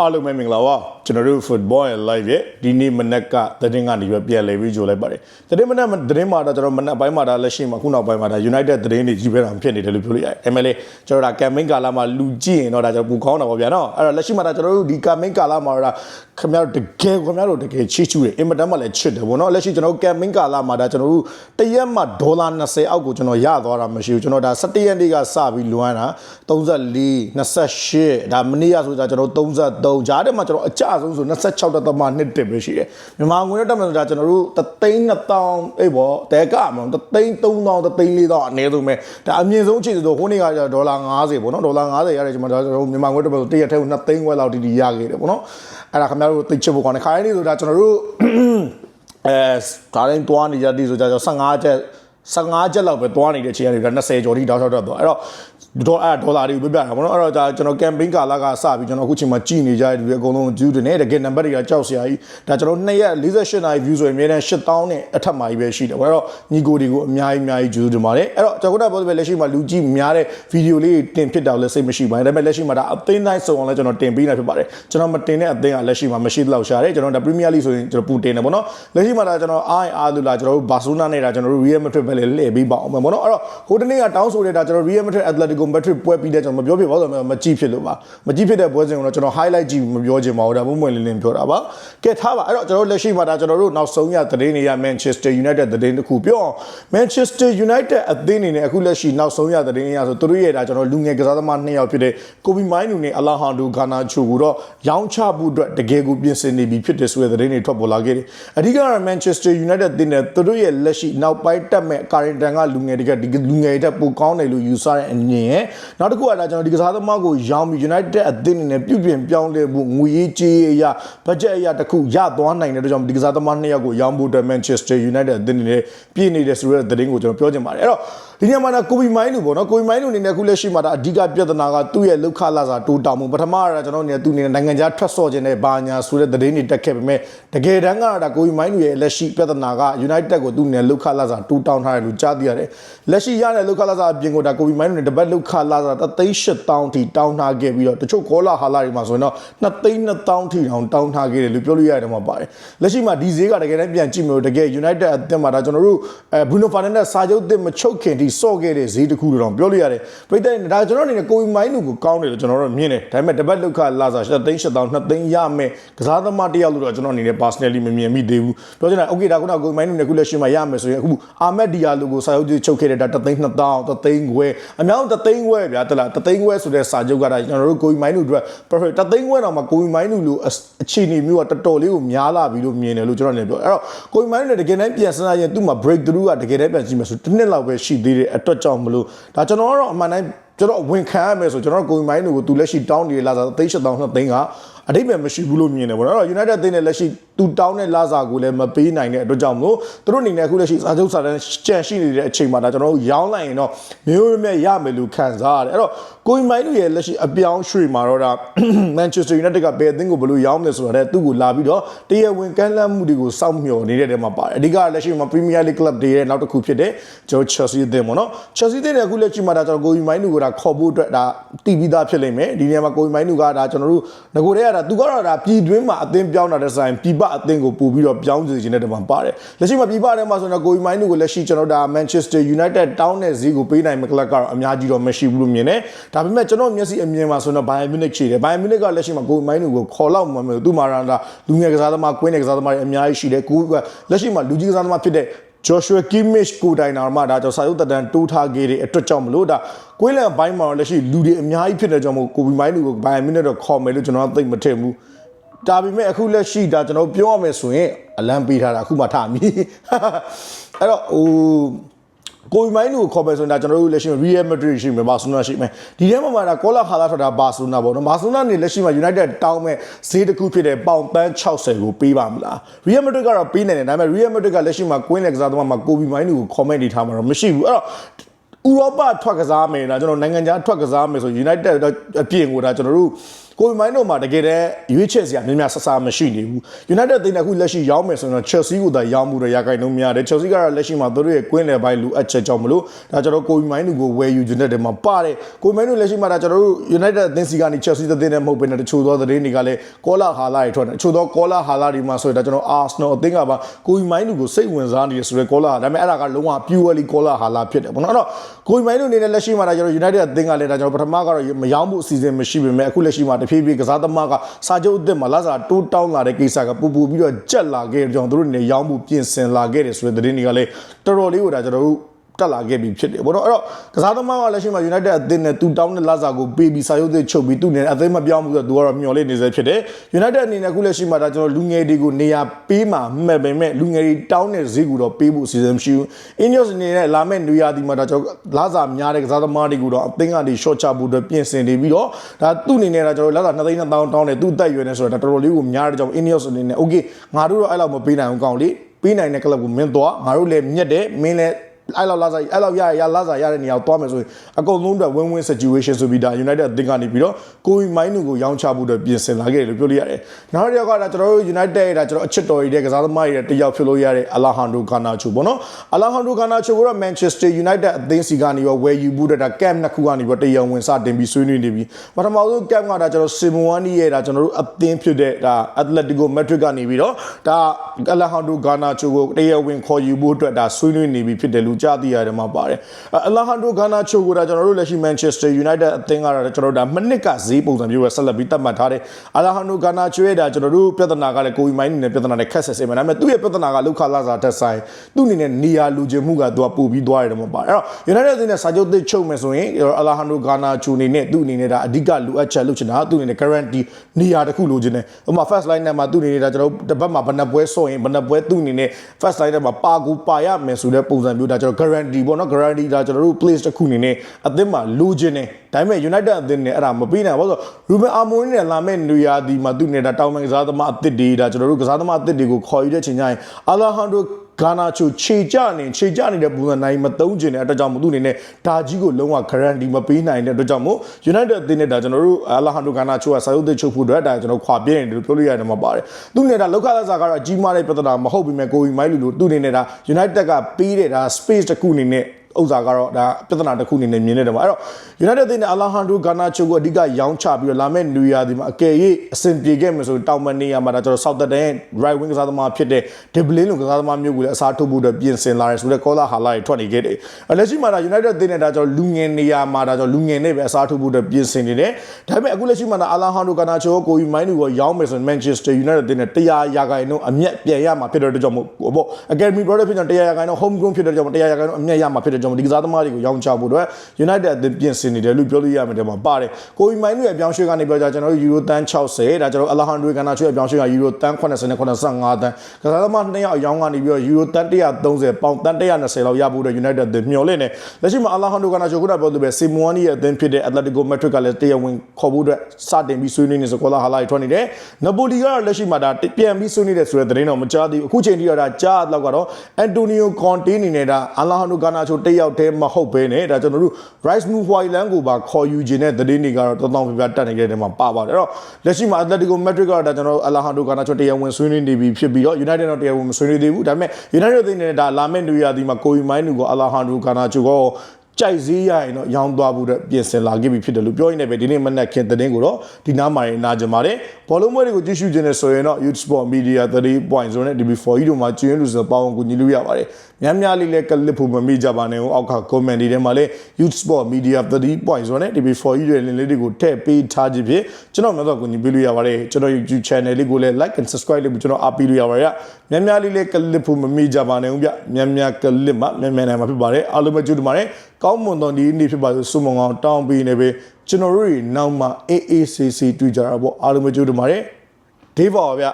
အားလုံးပဲမင်္ဂလာပါကျွန်တော်တို့ football and live ရဲ့ဒီနေ့မနက်ကသတင်းကနေပြီးပြန်လည်ပြီးကြိုလိုက်ပါတယ်သတင်းမနက်သတင်းမှာတော့ကျွန်တော်မနက်ပိုင်းမှာဒါလက်ရှိမှာခုနောက်ပိုင်းမှာဒါ United သတင်းတွေကြီးပဲတာဖြစ်နေတယ်လို့ပြောလို့ရတယ် MLA ကျွန်တော်ဒါ campaign ကာလမှာလူကြည့်ရင်တော့ဒါကျွန်တော်ပူခေါင်းတာပေါ့ဗျာနော်အဲ့တော့လက်ရှိမှာဒါကျွန်တော်တို့ဒီ campaign ကာလမှာတော့ဒါခင်ဗျားတို့တကယ်ခင်ဗျားတို့တကယ်ချစ်ချူတယ်အင်မတန်မှလည်းချစ်တယ်ပေါ့နော်လက်ရှိကျွန်တော်တို့ campaign ကာလမှာဒါကျွန်တော်တို့တရက်မှဒေါ်လာ20အောက်ကိုကျွန်တော်ရသွားတာမရှိဘူးကျွန်တော်ဒါ17ရက်နေ့ကစပြီးလွှမ်းတာ34 28ဒါမနေ့ကဆိုဒါကျွန်တော်33ဂျားတဲ့မှာကျွန်တော်အကြဆုံးဆို26တက်မှနှစ်တက်ပဲရှိတယ်မြန်မာငွေနဲ့တက်မယ်ဆိုဒါကျွန်တော်တို့3သိန်း2000အေးပေါ့တဲကမလို့3သိန်း3000 3သိန်း4000အနည်းဆုံးပဲဒါအမြင့်ဆုံးအခြေဆိုဟိုနေ့ကဒေါ်လာ90ပေါ့နော်ဒေါ်လာ90ရတယ်ကျွန်တော်တို့မြန်မာငွေတက်မယ်ဆိုတရက်ထဲကို2သိန်းဝက်လောက်တီတီရခဲ့တယ်ပေါ့နော်အဲ့ဒါခင်ဗျားတို့သိချစ်ဖို့ကောင်းတယ်ခါတိုင်းနေ့ဆိုဒါကျွန်တော်တို့အဲဒါတိုင်းတွားနေကြသည်ဆိုကြတော့15ချက် 15ချက်လောက်ပဲတွားနေတဲ့ချိန်ကနေဒါ20ကျော်ထိတောက်လျှောက်တော့သွားအဲ့တော့ဒေါ်အဲ့ဒေါ်လာတွေကိုပြပြတာပေါ့နော်အဲ့တော့ဒါကျွန်တော် campaign ကာလကစပြီးကျွန်တော်အခုချိန်မှာကြည်နေကြတဲ့လူတွေအကုန်လုံးဂျူးတွေနဲ့တကယ်နံပါတ်တွေကကြောက်စရာကြီးဒါကျွန်တော်2ရက်48နာရီ view ဆိုရင်အများတန်း8000နဲ့အထက်မှာကြီးပဲရှိတယ်ပေါ့အဲ့တော့ညီကိုတွေကိုအများကြီးအများကြီးဂျူးတင်ပါတယ်အဲ့တော့ကျွန်တော်တို့ပြောတဲ့လက်ရှိမှာလူကြည့်များတဲ့ဗီဒီယိုလေးတင်ဖြစ်တော့လည်းစိတ်မရှိပါဘူးဒါပေမဲ့လက်ရှိမှာဒါအသိတိုင်းစုံအောင်လည်းကျွန်တော်တင်ပေးနေဖြစ်ပါတယ်ကျွန်တော်မတင်တဲ့အသိကလက်ရှိမှာမရှိသလောက်ရှာတယ်ကျွန်တော်ဒါ Premier League ဆိုရင်ကျွန်တော်ပူတင်တယ်ပေါ့နော်လက်ရှိမှာဒါကျွန်တော်အားအားလို့လားကျွန်တော်တို့ဘာစီလိုနာနဲ့ဒါကျွန်တော်တို့ Real Madrid ပဲလေလှည့်ပေးပါအောင်မယ်ပေါ့နော်အဲ့တော့ဟိုတနေ့ကတောင်းဆိုတဲ့ဒါကျွန်တော် Real Madrid Atletico Madrid ပွဲပြီးတဲ့ကျွန်တော်မပြောပြပါဘူးဆိုတော့မကြည့်ဖြစ်လို့ပါမကြည့်ဖြစ်တဲ့ပွဲစဉ်ကိုတော့ကျွန်တော် highlight ကြည့်မပြောချင်ပါဘူးဒါမှမဟုတ်လင်းလင်းပြောတာပါကဲထားပါအဲ့တော့ကျွန်တော်တို့လက်ရှိမှာဒါကျွန်တော်တို့နောက်ဆုံးရသတင်းတွေက Manchester United သတင်းတစ်ခုပြောအောင် Manchester United အသင်းအနေနဲ့အခုလက်ရှိနောက်ဆုံးရသတင်းအရဆိုသူတို့ရဲ့ဒါကျွန်တော်လူငယ်ကစားသမားနှစ်ယောက်ဖြစ်တဲ့ကိုဘီမိုင်းနူနဲ့အလာဟန်ဒိုဂါနာချိုကိုတော့ရောင်းချဖို့အတွက်တကယ်ကိုပြင်ဆင်နေပြီဖြစ်တယ်ဆိုတဲ့သတင်းတွေထွက်ပေါ်လာခဲ့တယ်အဓိကတော့ Manchester United အသင်းနဲ့သူတို့ရဲ့လက်ရှိနောက်ပိုင်းတက်မဲ့ကာရင်တန်ကလူငယ်တွေကဒီလူငယ်တွေတက်ပိုကောင်းတယ်လို့ယူဆတဲ့အမြင်ရဲ့နောက်တစ်ခုကဒါကျွန်တော်ဒီကစားသမားကိုရောင်းပြီး United အသင်းအနေနဲ့ပြုပြင်ပြောင်းလဲဖို့ငွေရေးကြေးအရာဘတ်ဂျက်အရာတစ်ခုရသွားနိုင်တဲ့အတွက်ကြောင့်ဒီကစားသမားနှစ်ယောက်ကိုရောင်းဖို့အတွက် Manchester United အသင်းအနေနဲ့ပြည်နေတဲ့ဆိုတဲ့သတင်းကိုကျွန်တော်ပြောချင်ပါတယ်အဲ့တော့ဒီညမှာတော့ကိုဘီမိုင်းလူပေါ့နော်ကိုဘီမိုင်းလူအနေနဲ့အခုလက်ရှိမှာဒါအဓိကပြဿနာကသူ့ရဲ့လောက်ခလာစာတိုးတောင်မှုပထမကတော့ကျွန်တော်အနေနဲ့သူအနေနဲ့နိုင်ငံခြားထွက်ဆော့ခြင်းနဲ့ဘာညာဆိုတဲ့သတင်းတွေတက်ခဲ့ပေမဲ့တကယ်တမ်းကတော့ဒါကိုဘီမိုင်းလူရဲ့လက်ရှိပြဿနာက United ကိုသူ့အနေနဲ့လောက်ခလာစာတိုးတောင်ထားတယ်လို့ကြားသိရတယ်လက်ရှိရတဲ့လောက်ခလာစာအပြင်ကိုဒါကိုဘီမိုင်းလူနဲ့တပတ်လောက်ခလာစာတသိန်း8000ထိတောင်းထားခဲ့ပြီးတော့တချို့ကောလာဟာလာတွေမှာဆိုရင်တော့2သိန်း2000ထိတောင်တောင်းထားခဲ့တယ်လို့ပြောလို့ရတယ်မှာပါတယ်လက်ရှိမှာဒီဈေးကတကယ်တမ်းပြန်ကြည့်မျိုးတကယ် United အသင်းမှာဒါကျွန်တော်တို့အဲ Bruno Fernandes စာချုပ်သစ်မချုပ်ခင်ထိစော့ခဲ့တဲ့ဈေးတစ်ခုတော့ပြောလို့ရတယ်ပြိတ္တဒါကျွန်တော်အနေနဲ့ကိုဝီမိုင်းလူကိုကောင်းတယ်လို့ကျွန်တော်တို့မြင်တယ်ဒါပေမဲ့တပတ်လောက်ခလာစာ7သိန်း7000 2သိန်းရမယ်ကစားသမားတယောက်လို့တော့ကျွန်တော်အနေနဲ့ personally မမြင်မိသေးဘူးပြောချင်တာ okay ဒါခုနကကိုဝီမိုင်းလူနဲ့ခုလက်ရှိမှာရမယ်ဆိုရင်အခုအာမက်ဒီယာလိုကိုစာချုပ်သစ်ချုပ်ခဲ့တဲ့ဒါ3သိန်း2000 3သိန်းခွဲအများဆုံး3သိန်းခွဲဗျာတလား3သိန်းခွဲဆိုတဲ့စာချုပ်ကဒါကျွန်တော်တို့ကိုဝီမိုင်းလူအတွက် perfect 3သိန်းခွဲတော့မှကိုဝီမိုင်းလူလိုအခြေအနေမျိုးကတော်တော်လေးကိုများလာပြီလို့မြင်တယ်လို့ကျွန်တော်အနေနဲ့ပြောအဲ့တော့ကိုဝီမိုင်းလူနဲ့တကယ်တမ်းပြန်စဉ်းစားရင်သူ့မှာ break through ကတကယ်တမ်းပြန်ကြည့်မယ်ဆိုတစ်နှစ်လောက်ပဲရှိသေးတဲ့အတွက်ကြောင့်မလို့ဒါကျွန်တော်ကတော့အမှန်တိုင်းကျွန်တော်ဝင်ခံရမယ်ဆိုကျွန်တော်ကိုဝီမိုင်းလူကိုသူလက်ရှိတောင်းနေလာစားသိန်း7000 2သိန်းက အတိတ်ပဲမရှိဘူးလို့မြင်တယ်ပေါ့နော်အဲ့တော့ United သိန်းနဲ့လက်ရှိသူတောင်းတဲ့လာစာကိုလည်းမပေးနိုင်တဲ့အတွက်ကြောင့်မို့သူတို့အနေနဲ့အခုလက်ရှိစာချုပ်စာတမ်းကြန့်ရှိနေတဲ့အချိန်မှာဒါကျွန်တော်တို့ရောင်းလိုက်ရင်တော့မျိုးမြဲရမယ်လို့ခံစားရတယ်အဲ့တော့ကိုင်မိုင်းတို့ရဲ့လက်ရှိအပြောင်းရွှေ့မှာတော့ဒါ Manchester United ကဘယ်အသင်းကိုဘယ်လိုရောင်းလဲဆိုတာတဲ့သူ့ကိုလာပြီးတော့တရားဝင်ကမ်းလှမ်းမှုတွေကိုစောင့်မျှော်နေတဲ့တဲမှာပါတယ်အဓိကလက်ရှိမှာ Premier League Club တွေရဲ့နောက်တစ်ခုဖြစ်တဲ့ကျွန်တော် Chelsea အသင်းပေါ့နော် Chelsea အသင်းရဲ့အခုလက်ရှိမှာဒါကျွန်တော်ကိုင်မိုင်းတို့ကဒါခေါ်ဖို့အတွက်ဒါတည်ပြီးသားဖြစ်လိမ့်မယ်ဒီနေရာမှာကိုင်မိုင်းတို့ကဒါကျွန်တော်တို့ငကိုတဲ့ကဒါသူကတော့ဒါပြည်တွင်းမှာအသင်းပြောင်းတာတဲ့ဆိုင်ပြည်ပအသင်းကိုပို့ပြီးတော့ပြောင်းစီခြင်းတဲ့တဲမှာပါတယ်လက်ရှိမှာပြည်ပထဲမှာဆိုတော့ကိုင်မိုင်းတို့ကိုလက်ရှိကျွန်တော်ဒါ Manchester United တောင်းတဲ့ဈေးကိုပေးနိုင်မယ့် club ကတော့အများကြီးတော့မရှိဘူးလို့မြင်တယ်ဒါပေမဲ့ကျွန်တော်မျက်စိအမြင်မှာဆိုတော့ Bayern Munich ခြေတယ် Bayern Munich ကလက်ရှိမှာကိုမိုင်းတို့ကိုခေါ်လောက်မှမလို့သူမာရန်ဒါလူငယ်ကစားသမားကွင်းနယ်ကစားသမားတွေအများကြီးရှိတယ်ကိုကလက်ရှိမှာလူကြီးကစားသမားဖြစ်တဲ့ Joshua Kimmich ကိုတိုင်နာမှာဒါကြောင့်စာရုပ်တတန်တိုးထားခဲ့တဲ့အတွက်ကြောင့်မလို့ဒါကွင်းလန်ဘိုင်းမှာလက်ရှိလူတွေအများကြီးဖြစ်တဲ့ကြောင့်မို့ကိုဘီမိုင်းတို့ကို Bayern Munich တော့ခေါ်မယ်လို့ကျွန်တော်သိမထင်ဘူးဒါပေမဲ့အခုလက်ရှိဒါကျွန်တော်ပြောရမယ်ဆိုရင်အလံပေးထားတာအခုမှထားမိအဲ့တော့ဟို ကိုမိုင်းလူကိုခေါ်မယ်ဆိုရင်ဒါကျွန်တော်တို့လက်ရှိမှာ Real Madrid ရှိမယ်ဘာစီလိုနာရှိမယ်ဒီထဲမှာမှာဒါကောလာဟာလာထွက်တာဘာစီလိုနာပေါ့နော်ဘာစီလိုနာနေလက်ရှိမှာ United တောင်းမဲ့ဈေးတစ်ခုဖြစ်တဲ့ပေါင်ပန်း60ကိုပေးပါမလား Real Madrid ကတော့ပေးနိုင်တယ်ဒါပေမဲ့ Real Madrid ကလက်ရှိမှာကွင်းလက်ကစားသမားမှာကိုဘီမိုင်းလူကို comment တွေထားမှာတော့မရှိဘူးအဲ့တော့ဥရောပထွက်ကစားမယ်ဒါကျွန်တော်နိုင်ငံခြားထွက်ကစားမယ်ဆို United အပြင်ကိုဒါကျွန်တော်တို့ ကိုယ်မိုင်းတို့မှာတကယ်တည်းရွေးချယ်စရာများများဆဆမရှိနေဘူး United တင်တဲ့ခုလက်ရှိရောင်းမယ်ဆိုတော့ Chelsea ကိုသာရောင်းမှုတော့ရခိုင်နှုန်းများတယ် Chelsea ကတော့လက်ရှိမှာသူတို့ရဲ့ကွင်းလယ်ပိုင်းလူအပ်ချက်ကြောင့်မလို့ဒါကျွန်တော်ကိုယ်မိုင်းတို့ကိုဝယ်ယူ United မှာပါတယ်ကိုယ်မိုင်းတို့လက်ရှိမှာဒါကျွန်တော်တို့ United အသင်းစီကနေ Chelsea သင်းနဲ့မဟုတ်ဘဲနဲ့တချို့သောသတင်းတွေကလည်းကောလာဟာလာတွေထွက်တယ်တချို့သောကောလာဟာလာတွေမှာဆိုရင်ဒါကျွန်တော် Arsenal အသင်းကပါကိုယ်မိုင်းတို့ကိုစိတ်ဝင်စားနေတယ်ဆိုရဲကောလာဒါပေမဲ့အဲ့ဒါကလုံးဝ purely ကောလာဟာလာဖြစ်တယ်ပေါ့နော်အဲ့တော့ကိုယ်မိုင်းတို့အနေနဲ့လက်ရှိမှာဒါကျွန်တော် United အသင်းကလည်းဒါကျွန်တော်ပထမကတော့မရောင်းဖို့အစီအစဉ်မရှိပေမဲ့အခုလက်ရှိမှာတဖြည်းဖြည်းကစားသမားကစာချုပ်အသစ်မှာလာစားတိုးတောင်းလာတဲ့ကိစ္စကပူပူပြီးတော့ကြက်လာခဲ့တဲ့ကြောင့်တို့အနေနဲ့ရောင်းမှုပြင်ဆင်လာခဲ့တယ်ဆိုတဲ့သတင်းတွေကလည်းတော်တော်လေးကိုဒါကျွန်တော်တို့ တက်လာခဲ့ပြီဖြစ်တယ်ဘောတော့အဲ့တော့ကစားသမားကလက်ရှိမှာ United အသင်းနဲ့သူတောင်းတဲ့လာစာကိုပေးပြီးစာရုပ်သစ်ချုပ်ပြီးသူနဲ့အသင်းမပြောင်းဘူးဆိုတော့သူကတော့မျှော်လင့်နေစေဖြစ်တယ် United အနေနဲ့အခုလက်ရှိမှာဒါကျွန်တော်လူငယ်တွေကိုနေရာပေးမှာမှတ်ပေမဲ့လူငယ်တွေတောင်းတဲ့ဈေးကူတော့ပေးဖို့အစီအစဉ်မရှိဘူး Ineos အနေနဲ့လာမဲ့နေရာဒီမှာဒါကျွန်တော်လာစာများတဲ့ကစားသမားတွေကိုတော့အသင်းကနေ short ချဖို့အတွက်ပြင်ဆင်နေပြီးတော့ဒါသူ့အနေနဲ့ဒါကျွန်တော်လာစာ2သိန်း2000တောင်းတယ်သူ့အသက်အရွယ်နဲ့ဆိုတော့ဒါတော်တော်လေးကိုများတဲ့ကြောင့် Ineos အနေနဲ့ okay ငါတို့တော့အဲ့လောက်မပေးနိုင်ဘူးကောင်းလေပေးနိုင်တဲ့ကလပ်ကိုမင်းသွားငါတို့လည်းမြက်တယ်မင်းလည်း အဲ့လောက်လာစားအဲ့လောက်ရရလာစားရတဲ့နေရာကိုသွားမယ်ဆိုရင်အကုန်လုံးအတွက် win win situation ဆိုပြီးဒါ United အသင်းကနေပြီးတော့ကိုယ်မိုင်းတို့ကိုရောင်းချဖို့အတွက်ပြင်ဆင်လာခဲ့တယ်လို့ပြောလို့ရတယ်။နောက်တစ်ယောက်ကဒါကျွန်တော်တို့ United ရဲ့ဒါကျွန်တော်အချစ်တော်ရည်တဲ့ကစားသမားတွေတယောက်ဖြစ်လို့ရတဲ့ Alejandro Garnacho ပေါ့နော်။ Alejandro Garnacho ကိုတော့ Manchester United အသင်းစီကနေရောဝယ်ယူဖို့တဲ့ဒါ camp နှစ်ခုကနေပြီးတော့တရားဝင်စတင်ပြီးဆွေးနွေးနေပြီ။ပထမဆုံး camp ကဒါကျွန်တော် Simeone ရဲ့ဒါကျွန်တော်တို့အသင်းဖြစ်တဲ့ဒါ Atletico Madrid ကနေပြီးတော့ဒါ Alejandro Garnacho ကိုတရားဝင်ခေါ်ယူဖို့အတွက်ဒါဆွေးနွေးနေပြီဖြစ်တယ်လို့ကြားသိရတယ်မှာပါတယ်အလာဟန်ဒိုဂါနာချိုကိုဒါကျွန်တော်တို့လက်ရှိ Manchester United အသင်းကတော့ကျွန်တော်တို့ဒါမနစ်ကဈေးပုံစံမျိုးပဲဆက်လက်ပြီးသတ်မှတ်ထားတယ်အလာဟန်ဒိုဂါနာချိုရဲ့ဒါကျွန်တော်တို့ပြဿနာကလည်းကိုဝီမိုင်းနေပြဿနာနဲ့ခက်ဆက်စေမှာဒါပေမဲ့သူ့ရဲ့ပြဿနာကလောက်ခလာစာတက်ဆိုင်သူ့အနေနဲ့နေရာလူချင်မှုကသူကပို့ပြီးသွားရတယ်မှာပါတယ်အဲ့တော့ United အသင်းနဲ့စာချုပ်သစ်ချုပ်မယ်ဆိုရင်အလာဟန်ဒိုဂါနာချိုအနေနဲ့သူ့အနေနဲ့ဒါအဓိကလိုအပ်ချက်လုပ်ချင်တာသူ့အနေနဲ့ guarantee နေရာတစ်ခုလိုချင်တယ်ဥပမာ first line နဲ့မှာသူ့အနေနဲ့ဒါကျွန်တော်တို့တစ်ပတ်မှာဘယ်နှပွဲဆော့ရင်ဘယ်နှပွဲသူ့အနေနဲ့ first line နဲ့မှာပါကူပါရမယ်ဆိုတဲ့ပုံစံမျိုးဒါကျွန်တော် guarantee ပေါ့နော် guarantee ဒါကျွန်တော်တို့ place တစ်ခုအနေနဲ့အသင်းမှာလိုချင်တယ်ဒါပေမဲ့ United အသင်းနဲ့အဲ့ဒါမပြီးနိုင်ဘူးဆိုတော့ Ruben Amorim နဲ့လာမဲ့နေရာဒီမှာသူနေတာတောင်းပန်ကစားသမားအသစ်တွေဒါကျွန်တော်တို့ကစားသမားအသစ်တွေကိုခေါ်ယူတဲ့ချိန်ကျရင် Alejandro ဂါနာချိုခြေကြနေခြေကြနေတဲ့ပုံစံနိုင်မသုံးကျင်တဲ့အတွက်ကြောင့်မို့သူအနေနဲ့ဒါကြီးကိုလုံးဝ guarantee မပေးနိုင်တဲ့အတွက်ကြောင့်မို့ United အသင်းနဲ့ဒါကျွန်တော်တို့ Alejandro Garnacho ကစာရုပ်သစ်ချုပ်ဖို့အတွက်ဒါကျွန်တော်ခွာပြင်းတယ်လို့ပြောလို့ရတယ်မှာပါတယ်သူနဲ့ဒါလောက်ခလာစားကတော့ကြီးမားတဲ့ပြဿနာမဟုတ်ပေမဲ့ကိုဝီမိုင်းလူလိုသူအနေနဲ့ဒါ United ကပေးတဲ့ဒါ space တစ်ခုအနေနဲ့ ဥစ္စာကတော့ဒါပြဿနာတစ်ခုအနေနဲ့မြင်နေတယ်မှာအဲ့တော့ United အသင်းနဲ့ Alejandro Garnacho ကိုအဓိကရောင်းချပြီးတော့လာမယ့် New Year ဒီမှာအကယ်၍အဆင်ပြေခဲ့မယ်ဆိုတောင်မနေရမှာဒါကျွန်တော် Southampton right wing ကစားသမားဖြစ်တဲ့ De Bruyne လိုကစားသမားမျိုးကိုလည်းအစားထိုးဖို့အတွက်ပြင်ဆင်လာတယ်ဆိုတော့ Cola Hala တွေထွက်နေခဲ့တယ်။လက်ရှိမှာဒါ United အသင်းနဲ့ဒါကျွန်တော်လူငယ်နေရာမှာဒါကျွန်တော်လူငယ်နဲ့ပဲအစားထိုးဖို့အတွက်ပြင်ဆင်နေတယ်။ဒါပေမဲ့အခုလက်ရှိမှာဒါ Alejandro Garnacho ကိုကိုကြီးမိုင်းလူကိုရောင်းမယ်ဆိုရင် Manchester United အသင်းနဲ့100ရာခိုင်နှုန်းအမျက်ပြန်ရမှာဖြစ်တဲ့အတွက်ကြောင့်မို့ပေါ့ Academy product ဖြစ်တဲ့100ရာခိုင်နှုန်း home grown ဖြစ်တဲ့အတွက်ကြောင့်100ရာခိုင်နှုန်းအမျက်ရမှာဖြစ်တဲ့ကြောင့်ဒီကစားသမားတွေကိုရောင်းချဖို့အတွက် United အသင်းပြင်ဆင်နေတယ်လို့ပြောလို့ရမယ်တဲ့မှာပါတယ်ကိုကြီးမိုင်းလူရဲ့အပြောင်းရွှေ့ကနေပြောကြကျွန်တော်တို့ Euro တန်း60ဒါကျွန်တော် Alejandro Garnacho ရဲ့အပြောင်းရွှေ့က Euro တန်း80နဲ့85တန်းကစားသမား2ယောက်အယောင်းကနေပြီးတော့ Euro တန်း130ပေါင်တန်း120လောက်ရဖို့အတွက် United အသင်းမျှော်လင့်နေလက်ရှိမှာ Alejandro Garnacho ခုနပြောသူပဲ Simeone ရဲ့အသင်းဖြစ်တဲ့ Atletico Madrid ကလည်းတရားဝင်ခေါ်ဖို့အတွက်စတင်ပြီးဆွေးနွေးနေဆိုကောလာဟာလာတွေထွက်နေတယ် Napoli ကတော့လက်ရှိမှာဒါပြန်ပြီးဆွေးနွေးတယ်ဆိုတဲ့သတင်းတော့မကြားသေးဘူးအခုချိန်ထိတော့ဒါကြားတော့ကတော့ Antonio Conte အနေနဲ့ဒါ Alejandro Garnacho တယောက်တည်းမဟုတ်ဘဲနဲ့ဒါကျွန်တော်တို့ Rice Move Hoyland ကိုပါခေါ်ယူခြင်းတဲ့သတင်းတွေကတော့တောင်းတောင်းပြပြတက်နေတဲ့နေရာမှာပါပါတယ်အဲ့တော့လက်ရှိမှာ Atletico Madrid ကတော့ဒါကျွန်တော်တို့ Alejandro Garnacho တရားဝင်ဆွေးနွေးနေပြီဖြစ်ပြီးတော့ United တော့တရားဝင်မဆွေးနွေးသေးဘူးဒါပေမဲ့ United သိနေတဲ့ဒါလာမယ့်နေရာဒီမှာကိုရီမိုင်းနူကို Alejandro Garnacho ကိုကြိုက်စည်းရရင်တော့ရောင်းသွားဖို့အတွက်ပြင်ဆင်လာခဲ့ပြီဖြစ်တယ်လို့ပြောရင်းနဲ့ပဲဒီနေ့မနက်ခင်းသတင်းကိုတော့ဒီနားမှာရင်နာကြပါတယ်ဘောလုံးပွဲတွေကိုကြည့်ရှုခြင်းနဲ့ဆိုရင်တော့ Youth Sport Media 3.0နဲ့ DB4 တို့မှာကျင်းလို့ဆိုပေါင်းကူညီလို့ရပါတယ် များများလေးလည်းကလစ်ဖို့မမိကြပါနဲ့ဟိုအောက်က comment တွေထဲမှာလည်း Youth Sport Media 3.0နဲ့ DB4 ရဲ့ link လေးတွေကိုထည့်ပေးထားခြင်းဖြင့်ကျွန်တော်များတော့ကူညီပေးလို့ရပါတယ်ကျွန်တော် YouTube channel လေးကိုလည်း like and subscribe လုပ်ပြီးကျွန်တော်အားပေးလို့ရပါတယ်များများလေးလည်းကလစ်ဖို့မမိကြပါနဲ့ဦးဗျများများကလစ်မှများများနိုင်မှာဖြစ်ပါတယ်အားလုံးပဲကြိုးတင်ပါတယ်ကောင်းမွန်သောဒီနေ့ဖြစ်ပါလို့ဆုမွန်ကောင်တောင်းပေးနေပဲကျွန်တော်တို့တွေနောက်မှ AACC တွေ့ကြတာပေါ့အားလုံးပဲကြိုးတင်ပါတယ်ဒေးပါဗျ